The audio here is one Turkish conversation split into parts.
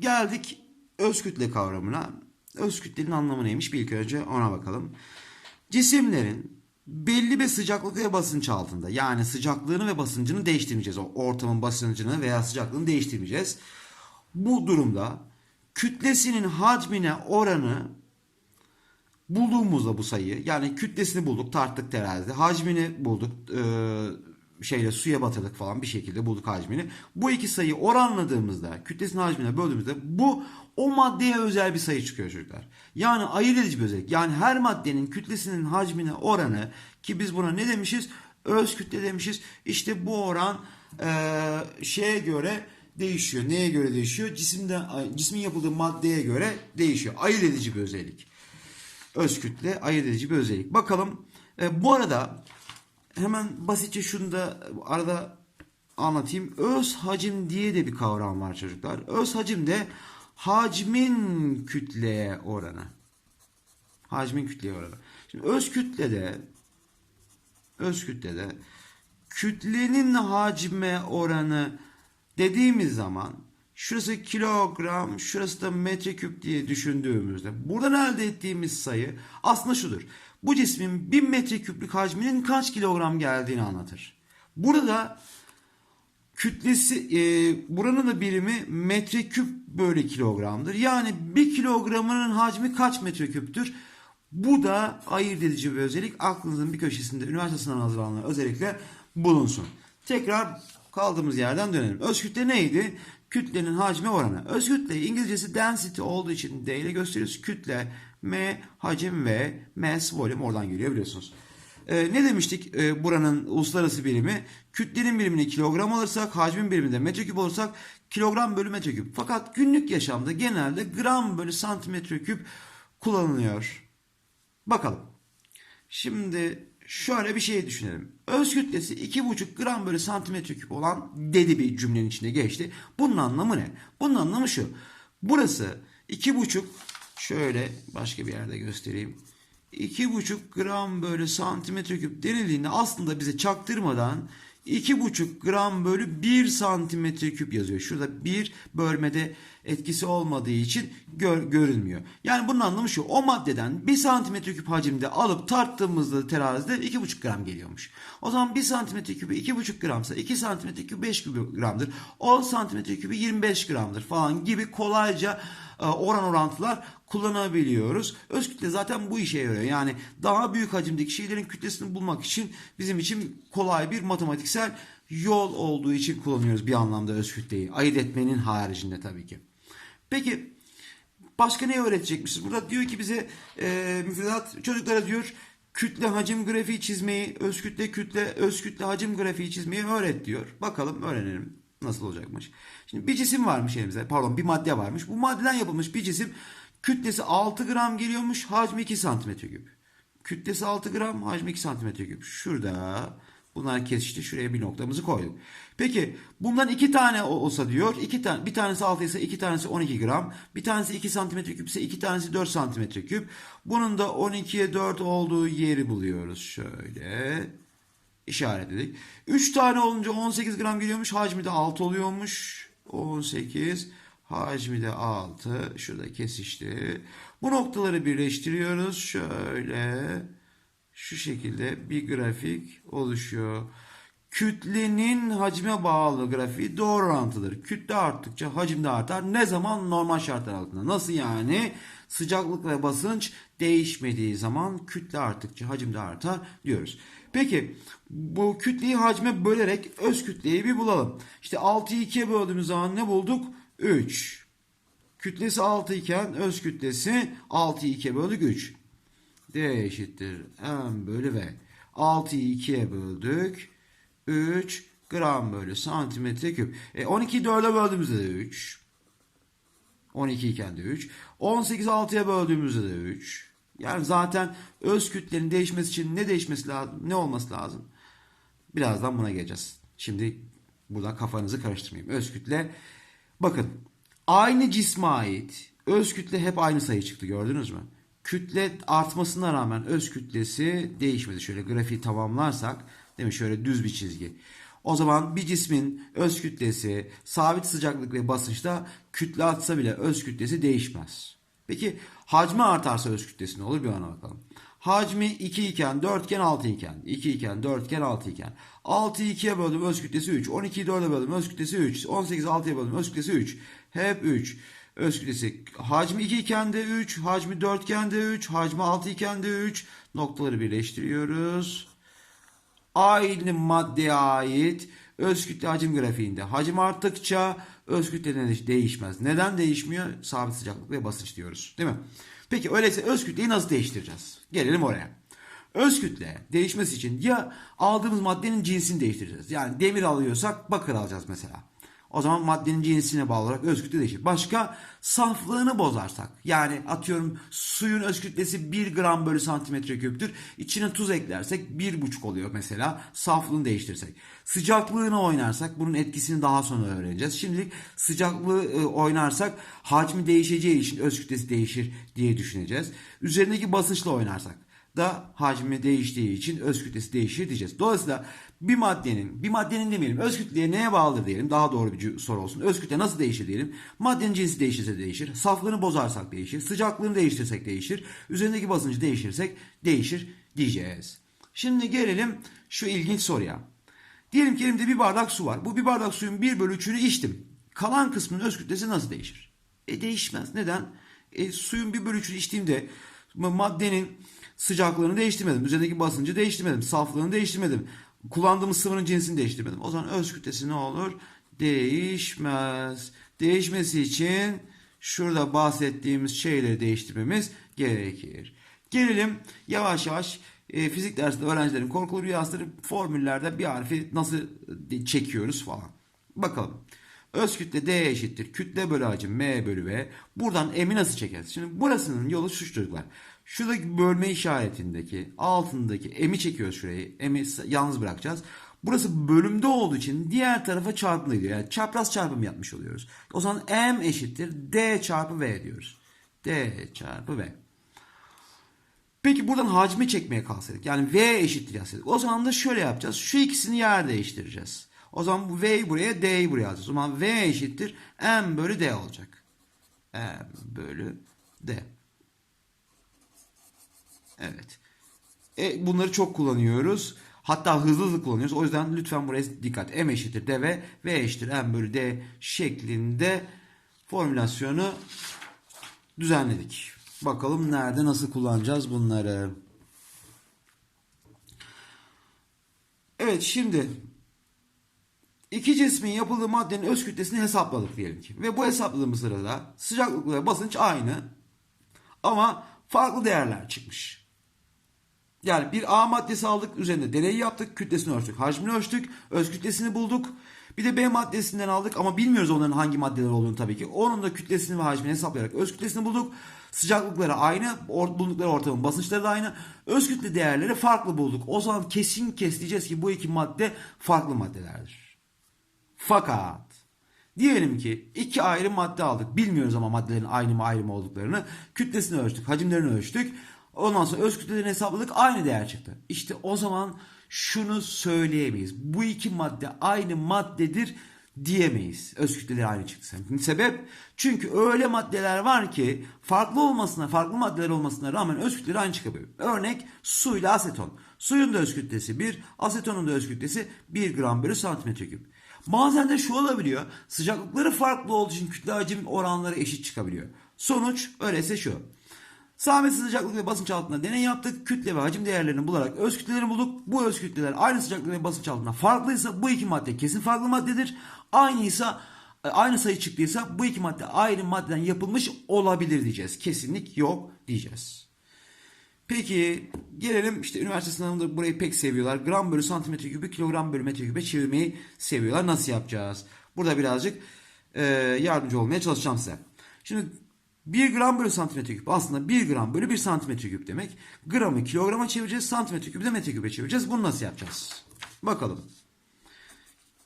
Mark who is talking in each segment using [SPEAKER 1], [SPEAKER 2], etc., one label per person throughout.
[SPEAKER 1] Geldik öz kütle kavramına. Öz kütlenin anlamı neymiş? Bir ilk önce ona bakalım. Cisimlerin belli bir sıcaklık ve basınç altında yani sıcaklığını ve basıncını değiştirmeyeceğiz. O ortamın basıncını veya sıcaklığını değiştirmeyeceğiz. Bu durumda kütlesinin hacmine oranı bulduğumuzda bu sayıyı yani kütlesini bulduk tarttık terazide hacmini bulduk şeyle suya batırdık falan bir şekilde bulduk hacmini. Bu iki sayıyı oranladığımızda kütlesini hacmine böldüğümüzde bu o maddeye özel bir sayı çıkıyor çocuklar. Yani ayırt edici bir özellik. Yani her maddenin kütlesinin hacmine oranı ki biz buna ne demişiz? Öz kütle demişiz. İşte bu oran eee, şeye göre değişiyor. Neye göre değişiyor? Cisimde cismin yapıldığı maddeye göre değişiyor. Ayırt edici bir özellik öz kütle ayırt edici bir özellik. Bakalım e, bu arada hemen basitçe şunu da arada anlatayım. Öz hacim diye de bir kavram var çocuklar. Öz hacim de hacmin kütleye oranı. Hacmin kütleye oranı. Şimdi öz kütlede öz kütlede kütlenin hacme oranı dediğimiz zaman şurası kilogram, şurası da metreküp diye düşündüğümüzde buradan elde ettiğimiz sayı aslında şudur. Bu cismin 1000 metreküplük hacminin kaç kilogram geldiğini anlatır. Burada kütlesi e, buranın da birimi metreküp bölü kilogramdır. Yani 1 kilogramının hacmi kaç metreküptür? Bu da ayırt edici bir özellik. Aklınızın bir köşesinde üniversite sınavına hazırlanan özellikle bulunsun. Tekrar kaldığımız yerden dönelim. Öz kütle neydi? Kütlenin hacmi oranı. Öz kütle İngilizcesi density olduğu için D ile gösteriyoruz. Kütle, M, hacim ve mass, volume oradan geliyor biliyorsunuz. Ee, ne demiştik Ee, buranın uluslararası birimi? Kütlenin birimini kilogram alırsak, hacmin birimini de metreküp olursak kilogram bölü metreküp. Fakat günlük yaşamda genelde gram bölü santimetre küp kullanılıyor. Bakalım. Şimdi şöyle bir şey düşünelim. Öz kütlesi 2,5 gram bölü santimetre küp olan dedi bir cümlenin içinde geçti. Bunun anlamı ne? Bunun anlamı şu. Burası 2,5 şöyle başka bir yerde göstereyim. 2,5 gram bölü santimetre küp denildiğinde aslında bize çaktırmadan 2,5 gram bölü 1 santimetre küp yazıyor. Şurada bir bölmede etkisi olmadığı için gör- görünmüyor. Yani bunun anlamı şu. O maddeden 1 santimetre küp hacimde alıp tarttığımızda terazide 2,5 gram geliyormuş. O zaman 1 santimetre küpü 2,5 gramsa 2 santimetre küpü 5 gramdır. 10 santimetre küpü 25 gramdır falan gibi kolayca oran orantılar kullanabiliyoruz. Öz kütle zaten bu işe yarıyor. Yani daha büyük hacimdeki şeylerin kütlesini bulmak için bizim için kolay bir matematiksel yol olduğu için kullanıyoruz bir anlamda öz kütleyi. Ayırt etmenin haricinde tabii ki. Peki başka ne öğretecekmişiz? Burada diyor ki bize e, müfredat çocuklara diyor kütle hacim grafiği çizmeyi, öz kütle kütle öz kütle hacim grafiği çizmeyi öğret diyor. Bakalım öğrenelim nasıl olacakmış. Şimdi bir cisim varmış elimizde. Pardon bir madde varmış. Bu maddeden yapılmış bir cisim kütlesi 6 gram geliyormuş. Hacmi 2 santimetre küp. Kütlesi 6 gram, hacmi 2 santimetre küp. Şurada bunlar kesişti. Şuraya bir noktamızı koyduk. Peki bundan iki tane olsa diyor. iki tane, bir tanesi 6 ise iki tanesi 12 gram. Bir tanesi 2 santimetre küp ise iki tanesi 4 santimetre küp. Bunun da 12'ye 4 olduğu yeri buluyoruz. Şöyle işaretledik. 3 tane olunca 18 gram geliyormuş. Hacmi de 6 oluyormuş. 18 hacmi de 6. Şurada kesişti. Bu noktaları birleştiriyoruz. Şöyle şu şekilde bir grafik oluşuyor. Kütlenin hacme bağlı grafiği doğru orantıdır. Kütle arttıkça hacim de artar. Ne zaman? Normal şartlar altında. Nasıl yani? Sıcaklık ve basınç değişmediği zaman kütle arttıkça hacim de artar diyoruz. Peki bu kütleyi hacme bölerek öz kütleyi bir bulalım. İşte 6'yı 2'ye böldüğümüz zaman ne bulduk? 3. Kütlesi 6 iken öz kütlesi 6'yı 2'ye böldük 3. D eşittir M bölü V. 6'yı 2'ye böldük. 3 gram bölü santimetre küp. E 12'yi 4'e böldüğümüzde de 3. 12 iken de 3. 18 6'ya böldüğümüzde de 3. Yani zaten öz kütlenin değişmesi için ne değişmesi lazım? Ne olması lazım? Birazdan buna geleceğiz. Şimdi burada kafanızı karıştırmayayım. Öz kütle bakın aynı cisme ait öz kütle hep aynı sayı çıktı gördünüz mü? Kütle artmasına rağmen öz kütlesi değişmedi. Şöyle grafiği tamamlarsak değil mi? Şöyle düz bir çizgi. O zaman bir cismin öz kütlesi sabit sıcaklık ve basınçta kütle artsa bile öz kütlesi değişmez. Peki hacmi artarsa öz kütlesi ne olur bir ona bakalım. Hacmi 2 iken 4 iken 6 iken. 2 iken 4 iken 6 iken. 6'yı 2'ye böldüm öz kütlesi 3 12'yi 4'e böldüm öz kütlesi 3 18'i 6'ya böldüm öz kütlesi 3 hep 3 öz kütlesi. Hacmi 2 iken de 3 hacmi 4 iken de 3 hacmi 6 iken de 3 noktaları birleştiriyoruz. Aynı maddeye ait öz kütle hacim grafiğinde. Hacim arttıkça öz kütle de değişmez. Neden değişmiyor? Sabit sıcaklık ve basınç diyoruz. Değil mi? Peki öyleyse öz kütleyi nasıl değiştireceğiz? Gelelim oraya. Öz kütle değişmesi için ya aldığımız maddenin cinsini değiştireceğiz. Yani demir alıyorsak bakır alacağız mesela. O zaman maddenin cinsine bağlı olarak öz kütle değişir. Başka saflığını bozarsak yani atıyorum suyun öz kütlesi 1 gram bölü santimetre küptür. İçine tuz eklersek 1,5 oluyor mesela saflığını değiştirsek. Sıcaklığını oynarsak bunun etkisini daha sonra öğreneceğiz. Şimdilik sıcaklığı e, oynarsak hacmi değişeceği için öz kütlesi değişir diye düşüneceğiz. Üzerindeki basınçla oynarsak da hacmi değiştiği için öz kütlesi değişir diyeceğiz. Dolayısıyla bir maddenin, bir maddenin demeyelim, öz kütleye neye bağlıdır diyelim, daha doğru bir soru olsun. Öz kütle nasıl değişir diyelim. Maddenin cinsi değişirse değişir, saflığını bozarsak değişir, sıcaklığını değiştirsek değişir, üzerindeki basıncı değiştirirsek değişir diyeceğiz. Şimdi gelelim şu ilginç soruya. Diyelim ki elimde bir bardak su var. Bu bir bardak suyun 1 bölü 3'ünü içtim. Kalan kısmının öz kütlesi nasıl değişir? E değişmez. Neden? E, suyun 1 bölü 3'ünü içtiğimde maddenin sıcaklığını değiştirmedim. Üzerindeki basıncı değiştirmedim. Saflığını değiştirmedim. Kullandığımız sıvının cinsini değiştirmedim. O zaman öz kütlesi ne olur? Değişmez. Değişmesi için şurada bahsettiğimiz şeyleri değiştirmemiz gerekir. Gelelim yavaş yavaş e, fizik dersinde öğrencilerin korkulu rüyasıdır. Formüllerde bir harfi nasıl çekiyoruz falan. Bakalım. Öz kütle D eşittir. Kütle bölü hacim M bölü V. Buradan M'i nasıl çekeriz? Şimdi burasının yolu şu çocuklar. Şuradaki bölme işaretindeki altındaki M'i çekiyoruz şurayı. M'i yalnız bırakacağız. Burası bölümde olduğu için diğer tarafa çarpımla gidiyor. Yani çapraz çarpım yapmış oluyoruz. O zaman M eşittir D çarpı V diyoruz. D çarpı V. Peki buradan hacmi çekmeye kalsaydık. Yani V eşittir yazsaydık. O zaman da şöyle yapacağız. Şu ikisini yer değiştireceğiz. O zaman bu V'yi buraya D'yi buraya alacağız. O zaman V eşittir M bölü D olacak. M bölü D. Evet. E, bunları çok kullanıyoruz. Hatta hızlı hızlı kullanıyoruz. O yüzden lütfen buraya dikkat. M eşittir D ve V eşittir M bölü D şeklinde formülasyonu düzenledik. Bakalım nerede nasıl kullanacağız bunları. Evet şimdi iki cismin yapıldığı maddenin öz kütlesini hesapladık diyelim ki. Ve bu hesapladığımız sırada sıcaklık ve basınç aynı ama farklı değerler çıkmış. Yani bir A maddesi aldık, üzerinde deney yaptık, kütlesini ölçtük, hacmini ölçtük, öz kütlesini bulduk. Bir de B maddesinden aldık ama bilmiyoruz onların hangi maddeler olduğunu tabii ki. Onun da kütlesini ve hacmini hesaplayarak öz kütlesini bulduk. Sıcaklıkları aynı, bulundukları ortamın basınçları da aynı. Öz kütle değerleri farklı bulduk. O zaman kesin kes diyeceğiz ki bu iki madde farklı maddelerdir. Fakat diyelim ki iki ayrı madde aldık. Bilmiyoruz ama maddelerin aynı mı ayrı mı olduklarını. Kütlesini ölçtük, hacimlerini ölçtük. Ondan sonra öz kütlelerini hesapladık aynı değer çıktı. İşte o zaman şunu söyleyemeyiz. Bu iki madde aynı maddedir diyemeyiz. Öz kütleleri aynı çıktı. Sebep? Çünkü öyle maddeler var ki farklı olmasına, farklı maddeler olmasına rağmen öz kütleleri aynı çıkabiliyor. Örnek su ile aseton. Suyun da öz kütlesi 1, asetonun da öz kütlesi 1 gram bölü santimetre küp. Bazen de şu olabiliyor. Sıcaklıkları farklı olduğu için kütle hacim oranları eşit çıkabiliyor. Sonuç öyleyse şu. Sabit sıcaklık ve basınç altında deney yaptık. Kütle ve hacim değerlerini bularak öz kütleleri bulduk. Bu öz kütleler aynı sıcaklık ve basınç altında farklıysa bu iki madde kesin farklı maddedir. Aynıysa aynı sayı çıktıysa bu iki madde aynı maddeden yapılmış olabilir diyeceğiz. Kesinlik yok diyeceğiz. Peki gelelim işte üniversite sınavında burayı pek seviyorlar. Gram bölü santimetre kübü kilogram bölü metre kübe çevirmeyi seviyorlar. Nasıl yapacağız? Burada birazcık e, yardımcı olmaya çalışacağım size. Şimdi 1 gram bölü santimetre küp aslında 1 gram bölü 1 santimetre küp demek. Gramı kilograma çevireceğiz. Santimetre küpü de metre küpe çevireceğiz. Bunu nasıl yapacağız? Bakalım.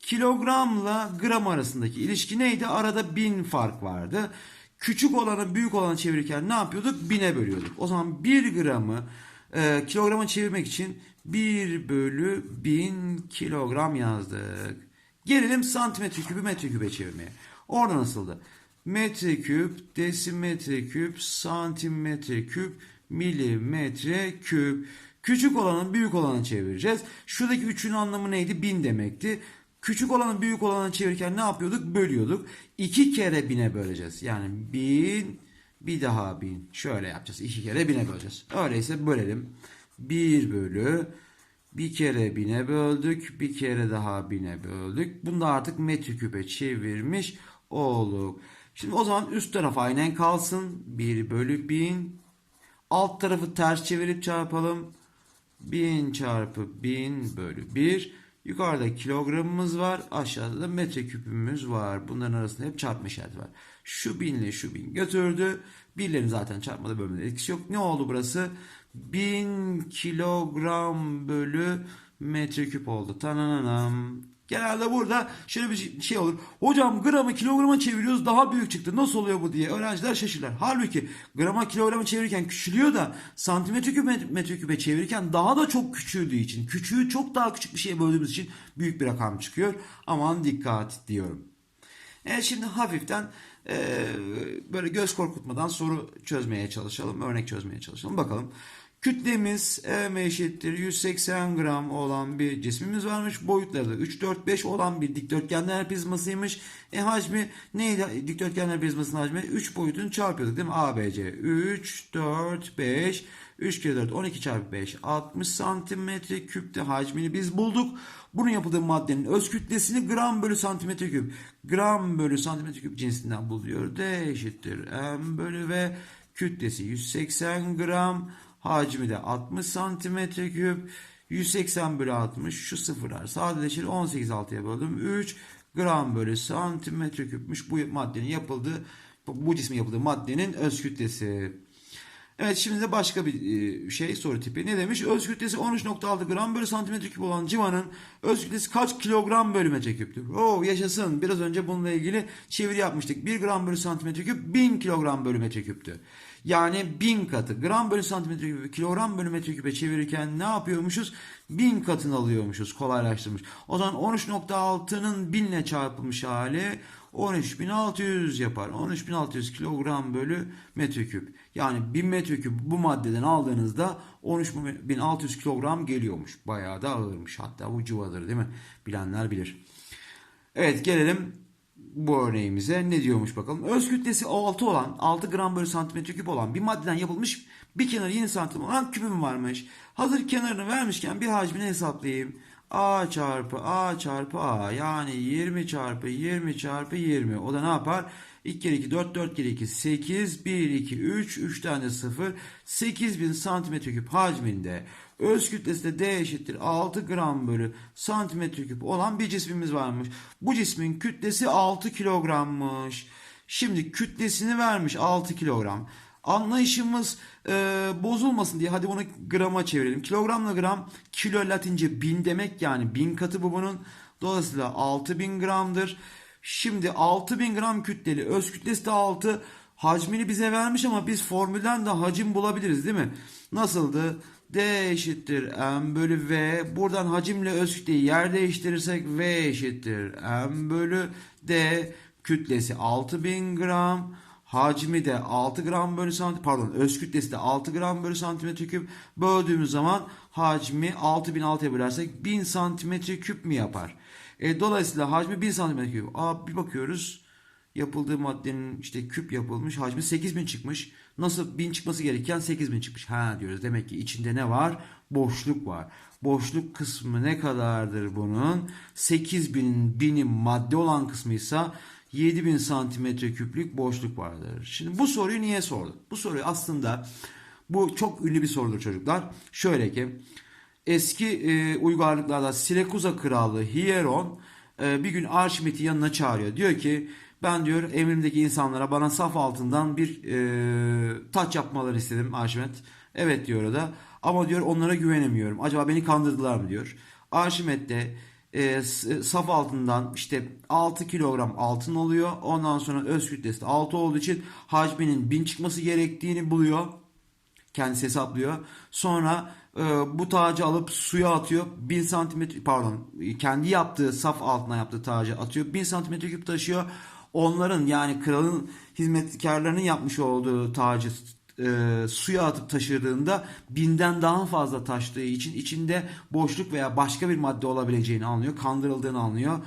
[SPEAKER 1] Kilogramla gram arasındaki ilişki neydi? Arada 1000 fark vardı. Küçük olanı büyük olanı çevirirken ne yapıyorduk? 1000'e bölüyorduk. O zaman 1 gramı e, kilograma çevirmek için 1 bölü 1000 kilogram yazdık. Gelelim santimetre küpü metreküpe çevirmeye. Orada nasıldı? Metreküp, desimetre küp, santimetre küp, milimetre küp. Küçük olanın büyük olanı çevireceğiz. Şuradaki üçün anlamı neydi? Bin demekti. Küçük olanın büyük olanı çevirirken ne yapıyorduk? Bölüyorduk. İki kere bine böleceğiz. Yani bin, bir daha bin. Şöyle yapacağız. İki kere bine böleceğiz. Öyleyse bölelim. Bir bölü bir kere bine böldük. Bir kere daha bine böldük. Bunu da artık metreküpe çevirmiş olduk. Şimdi o zaman üst taraf aynen kalsın. 1 bölü 1000. Alt tarafı ters çevirip çarpalım. 1000 çarpı 1000 bölü 1. Yukarıda kilogramımız var. Aşağıda da metreküpümüz var. Bunların arasında hep çarpma işareti var. Şu 1000 ile şu 1000 götürdü. Birlerin zaten çarpmada bölmede etkisi yok. Ne oldu burası? 1000 kilogram bölü metreküp oldu. Tananam. Genelde burada şöyle bir şey olur. Hocam gramı kilograma çeviriyoruz daha büyük çıktı. Nasıl oluyor bu diye öğrenciler şaşırırlar. Halbuki grama kilograma çevirirken küçülüyor da santimetre küpe metreküpe çevirirken daha da çok küçüldüğü için küçüğü çok daha küçük bir şeye böldüğümüz için büyük bir rakam çıkıyor. Aman dikkat diyorum. Evet şimdi hafiften e, böyle göz korkutmadan soru çözmeye çalışalım. Örnek çözmeye çalışalım. Bakalım. Kütlemiz m eşittir 180 gram olan bir cismimiz varmış. Boyutları da 3, 4, 5 olan bir dikdörtgenler prizmasıymış. E hacmi neydi dikdörtgenler prizmasının hacmi? 3 boyutunu çarpıyorduk değil mi? ABC 3, 4, 5, 3 kere 4, 12 çarpı 5, 60 santimetre küpte hacmini biz bulduk. Bunun yapıldığı maddenin öz kütlesini gram bölü santimetre küp, gram bölü santimetre küp cinsinden buluyor. D eşittir m bölü v kütlesi 180 gram. Hacmi de 60 santimetre küp. 180 bölü 60 şu sıfırlar sadeleşir 18 6'ya böldüm 3 gram bölü santimetre küpmüş bu maddenin yapıldığı bu cismin yapıldığı maddenin öz kütlesi. Evet şimdi de başka bir şey soru tipi. Ne demiş? Öz kütlesi 13.6 gram bölü santimetre küp olan civanın öz kütlesi kaç kilogram bölü metreküptür? Oo yaşasın. Biraz önce bununla ilgili çeviri yapmıştık. 1 gram bölü santimetre küp 1000 kilogram bölü metreküptü. Yani 1000 katı. Gram bölü santimetre küpü kilogram bölü metreküpe çevirirken ne yapıyormuşuz? 1000 katını alıyormuşuz. Kolaylaştırmış. O zaman 13.6'nın 1000 ile çarpılmış hali 13.600 yapar. 13.600 kilogram bölü metreküp. Yani 1000 metreküp bu maddeden aldığınızda 13.600 kilogram geliyormuş. Bayağı da ağırmış. Hatta bu civadır değil mi? Bilenler bilir. Evet gelelim bu örneğimize ne diyormuş bakalım. Öz kütlesi 6 olan 6 gram bölü santimetre küp olan bir maddeden yapılmış bir kenarı 20 santim olan küpüm varmış. Hazır kenarını vermişken bir hacmini hesaplayayım. A çarpı A çarpı A yani 20 çarpı 20 çarpı 20 o da ne yapar? 2 kere 2 4 4 kere 2 8 1 2 3 3 tane 0 8000 santimetre küp hacminde öz kütlesi de D eşittir 6 gram bölü santimetre küp olan bir cismimiz varmış. Bu cismin kütlesi 6 kilogrammış. Şimdi kütlesini vermiş 6 kilogram. Anlayışımız e, bozulmasın diye hadi bunu grama çevirelim. Kilogramla gram kilo latince bin demek yani bin katı bu bunun. Dolayısıyla 6000 gramdır. Şimdi 6000 gram kütleli öz kütlesi de 6 hacmini bize vermiş ama biz formülden de hacim bulabiliriz değil mi? Nasıldı? D eşittir M bölü V. Buradan hacimle öz kütleyi yer değiştirirsek V eşittir M bölü D. Kütlesi 6000 gram. Hacmi de 6 gram bölü santim pardon öz kütlesi de 6 gram bölü santimetre küp böldüğümüz zaman hacmi 6006'ya bölersek 1000 santimetre küp mi yapar? E, dolayısıyla hacmi 1000 santimetre küp. Aa, bir bakıyoruz yapıldığı maddenin işte küp yapılmış hacmi 8000 çıkmış. Nasıl 1000 çıkması gereken 8000 çıkmış. Ha diyoruz demek ki içinde ne var? Boşluk var. Boşluk kısmı ne kadardır bunun? 8000'in binin madde olan kısmıysa 7000 santimetre küplük boşluk vardır. Şimdi bu soruyu niye sordum? Bu soruyu aslında bu çok ünlü bir sorudur çocuklar. Şöyle ki eski e, uygarlıklarda Silekuza kralı Hieron e, bir gün Arşimet'i yanına çağırıyor. Diyor ki ben diyor emrimdeki insanlara bana saf altından bir e, taç yapmaları istedim Arşimet. Evet diyor da ama diyor onlara güvenemiyorum. Acaba beni kandırdılar mı diyor. Arşimet de e, saf altından işte 6 kilogram altın oluyor. Ondan sonra öz kütlesi de 6 olduğu için hacminin 1000 çıkması gerektiğini buluyor. Kendisi hesaplıyor. Sonra e, bu tacı alıp suya atıyor. 1000 santimetre pardon kendi yaptığı saf altına yaptığı tacı atıyor. 1000 santimetre küp taşıyor. Onların yani kralın hizmetkarlarının yapmış olduğu tacı e, suya atıp taşırdığında binden daha fazla taştığı için içinde boşluk veya başka bir madde olabileceğini anlıyor. Kandırıldığını anlıyor.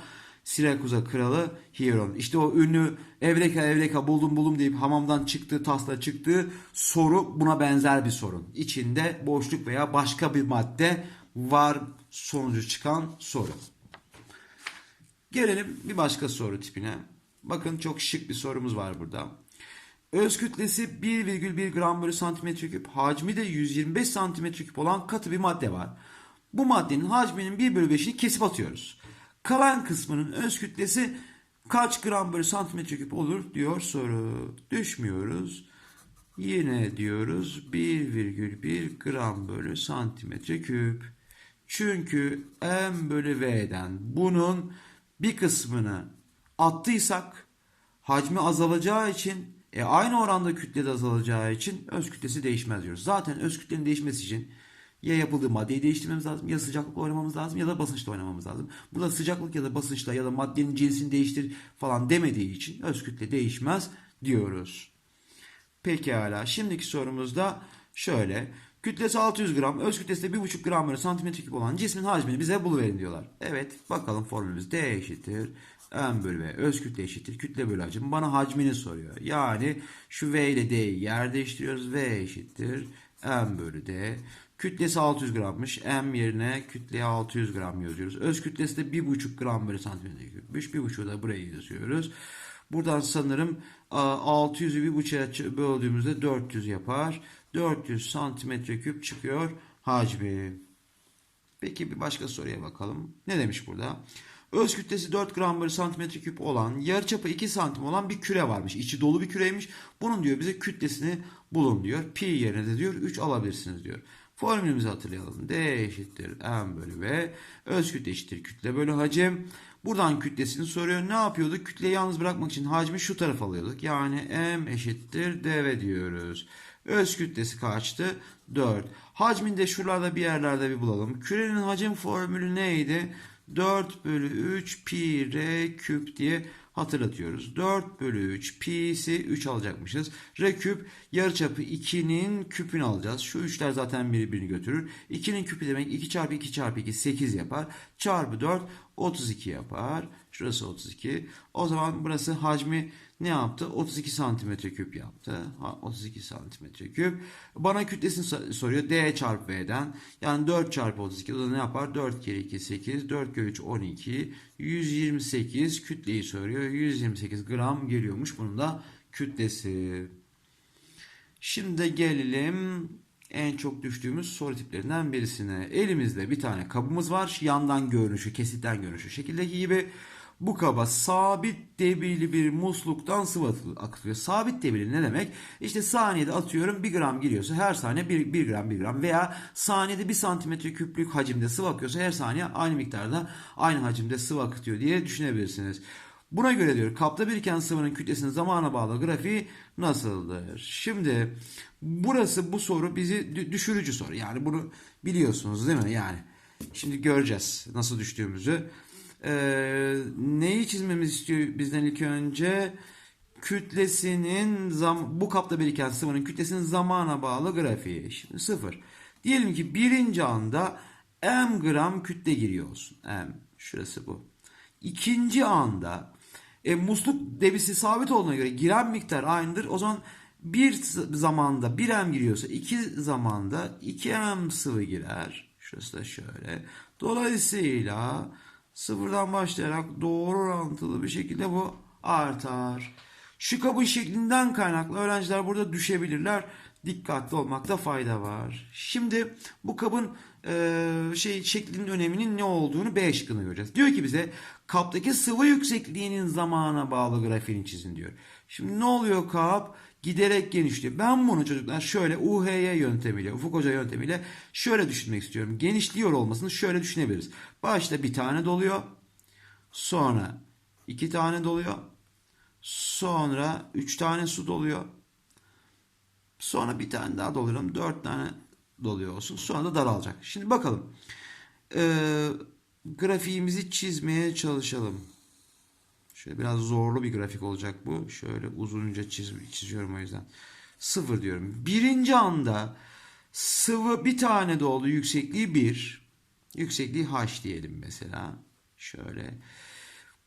[SPEAKER 1] Sirakuza kralı Hieron. İşte o ünlü Evreka Evreka buldum buldum deyip hamamdan çıktığı tasla çıktığı soru buna benzer bir sorun. İçinde boşluk veya başka bir madde var sonucu çıkan soru. Gelelim bir başka soru tipine. Bakın çok şık bir sorumuz var burada. Öz kütlesi 1,1 gram bölü santimetre küp, hacmi de 125 santimetre küp olan katı bir madde var. Bu maddenin hacminin 1 bölü 5'ini kesip atıyoruz. Kalan kısmının öz kütlesi kaç gram bölü santimetre küp olur diyor soru. Düşmüyoruz. Yine diyoruz 1,1 gram bölü santimetre küp. Çünkü m bölü v'den bunun bir kısmını attıysak hacmi azalacağı için e, aynı oranda kütle de azalacağı için öz kütlesi değişmez diyoruz. Zaten öz kütlenin değişmesi için ya yapıldığı maddeyi değiştirmemiz lazım ya sıcaklıkla oynamamız lazım ya da basınçla oynamamız lazım. Burada sıcaklık ya da basınçla ya da maddenin cinsini değiştir falan demediği için öz kütle değişmez diyoruz. Pekala şimdiki sorumuzda şöyle. Kütlesi 600 gram, öz kütlesi de 1,5 gram bölü santimetre küp olan cismin hacmini bize buluverin diyorlar. Evet bakalım formülümüz D eşittir. M bölü V öz kütle eşittir. Kütle bölü hacim. Bana hacmini soruyor. Yani şu V ile D'yi yer değiştiriyoruz. V eşittir. M bölü D. Kütlesi 600 grammış. M yerine kütleye 600 gram yazıyoruz. Öz kütlesi de 1,5 gram bölü santimetre küpmüş. 1,5'u da buraya yazıyoruz. Buradan sanırım 600'ü 1,5'a böldüğümüzde 400 yapar. 400 santimetre küp çıkıyor hacmi. Peki bir başka soruya bakalım. Ne demiş burada? Öz kütlesi 4 gram bölü santimetre küp olan, yarıçapı 2 santim olan bir küre varmış. İçi dolu bir küreymiş. Bunun diyor bize kütlesini bulun diyor. Pi yerine de diyor 3 alabilirsiniz diyor. Formülümüzü hatırlayalım. D eşittir M bölü V. Öz kütle eşittir kütle bölü hacim. Buradan kütlesini soruyor. Ne yapıyorduk? Kütleyi yalnız bırakmak için hacmi şu tarafa alıyorduk. Yani M eşittir dv diyoruz. Öz kütlesi kaçtı? 4. Hacmini de şuralarda bir yerlerde bir bulalım. Kürenin hacim formülü neydi? 4 bölü 3 pi r küp diye hatırlatıyoruz. 4 bölü 3 pi'si 3 alacakmışız. R küp yarıçapı 2'nin küpünü alacağız. Şu 3'ler zaten birbirini götürür. 2'nin küpü demek 2 çarpı 2 çarpı 2 8 yapar. Çarpı 4 32 yapar. Şurası 32. O zaman burası hacmi ne yaptı? 32 santimetre küp yaptı. Ha, 32 santimetre küp. Bana kütlesini soruyor. D çarpı V'den. Yani 4 çarpı 32. O da ne yapar? 4 kere 2 8. 4 kere 3 12. 128 kütleyi soruyor. 128 gram geliyormuş. Bunun da kütlesi. Şimdi gelelim en çok düştüğümüz soru tiplerinden birisine. Elimizde bir tane kabımız var. Yandan görünüşü, kesitten görünüşü şekildeki gibi. Bu kaba sabit debili bir musluktan sıvı akıtılıyor. Sabit debili ne demek? İşte saniyede atıyorum 1 gram giriyorsa her saniye 1, 1 gram 1 gram veya saniyede 1 santimetre küplük hacimde sıvı akıyorsa her saniye aynı miktarda aynı hacimde sıvı akıtıyor diye düşünebilirsiniz. Buna göre diyor kapta biriken sıvının kütlesinin zamana bağlı grafiği nasıldır? Şimdi burası bu soru bizi düşürücü soru. Yani bunu biliyorsunuz değil mi? Yani şimdi göreceğiz nasıl düştüğümüzü. Ee, neyi çizmemiz istiyor bizden ilk önce? Kütlesinin zam bu kapta biriken sıvının kütlesinin zamana bağlı grafiği. Şimdi sıfır. Diyelim ki birinci anda m gram kütle giriyor olsun. M. Şurası bu. İkinci anda e, musluk debisi sabit olduğuna göre giren miktar aynıdır. O zaman bir zamanda 1 m giriyorsa iki zamanda 2 m sıvı girer. Şurası da şöyle. Dolayısıyla sıfırdan başlayarak doğru orantılı bir şekilde bu artar. Şu kabın şeklinden kaynaklı öğrenciler burada düşebilirler. Dikkatli olmakta fayda var. Şimdi bu kabın e, şey şeklinin öneminin ne olduğunu B şıkkında göreceğiz. Diyor ki bize kaptaki sıvı yüksekliğinin zamana bağlı grafiğini çizin diyor. Şimdi ne oluyor kap? Giderek genişliyor. Ben bunu çocuklar şöyle UHY yöntemiyle, Ufuk Hoca yöntemiyle şöyle düşünmek istiyorum. Genişliyor olmasını şöyle düşünebiliriz. Başta bir tane doluyor. Sonra iki tane doluyor. Sonra üç tane su doluyor. Sonra bir tane daha doluyorum. Dört tane doluyor olsun. Sonra da daralacak. Şimdi bakalım. Ee, grafiğimizi çizmeye çalışalım. Şöyle biraz zorlu bir grafik olacak bu. Şöyle uzunca çiz, çiziyorum o yüzden. Sıfır diyorum. Birinci anda sıvı bir tane doldu. Yüksekliği 1. Yüksekliği h diyelim mesela. Şöyle.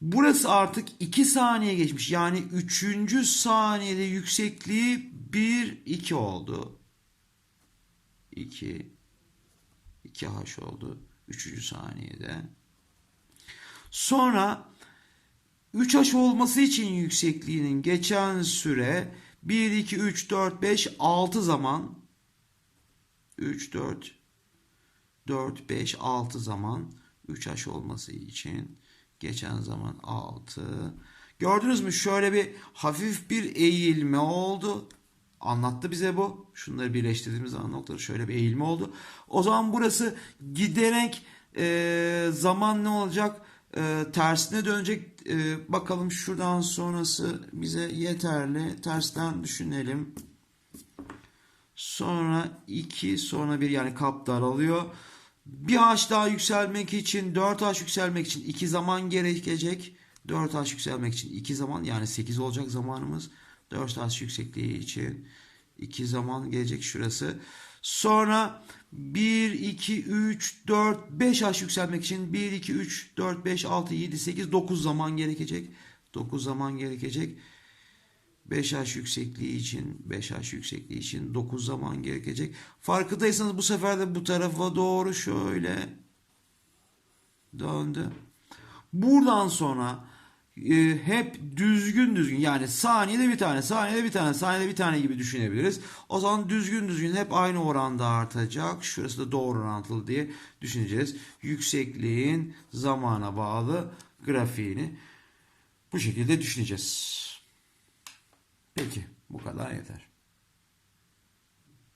[SPEAKER 1] Burası artık 2 saniye geçmiş. Yani 3. saniyede yüksekliği 1, 2 oldu. 2, 2h oldu. 3. saniyede. Sonra 3h olması için yüksekliğinin geçen süre 1, 2, 3, 4, 5, 6 zaman 3, 4, 4, 5, 6 zaman 3h olması için geçen zaman 6. Gördünüz mü? Şöyle bir hafif bir eğilme oldu. Anlattı bize bu. Şunları birleştirdiğimiz zaman noktaları şöyle bir eğilme oldu. O zaman burası giderek e, zaman ne olacak? E, tersine dönecek. E, bakalım şuradan sonrası bize yeterli. Tersten düşünelim. Sonra 2 sonra 1 yani kap daralıyor. Bir haş daha yükselmek için 4 haş yükselmek için 2 zaman gerekecek. 4 haş yükselmek için 2 zaman yani 8 olacak zamanımız. 4 haş yüksekliği için 2 zaman gelecek şurası. Sonra 1, 2, 3, 4, 5 haş yükselmek için 1, 2, 3, 4, 5, 6, 7, 8, 9 zaman gerekecek. 9 zaman gerekecek. 5H yüksekliği için 5H yüksekliği için 9 zaman gerekecek. Farkındaysanız bu sefer de bu tarafa doğru şöyle döndü. Buradan sonra e, hep düzgün düzgün yani saniyede bir tane, saniyede bir tane, saniyede bir tane gibi düşünebiliriz. O zaman düzgün düzgün hep aynı oranda artacak. Şurası da doğru orantılı diye düşüneceğiz. Yüksekliğin zamana bağlı grafiğini bu şekilde düşüneceğiz. Peki bu kadar yeter.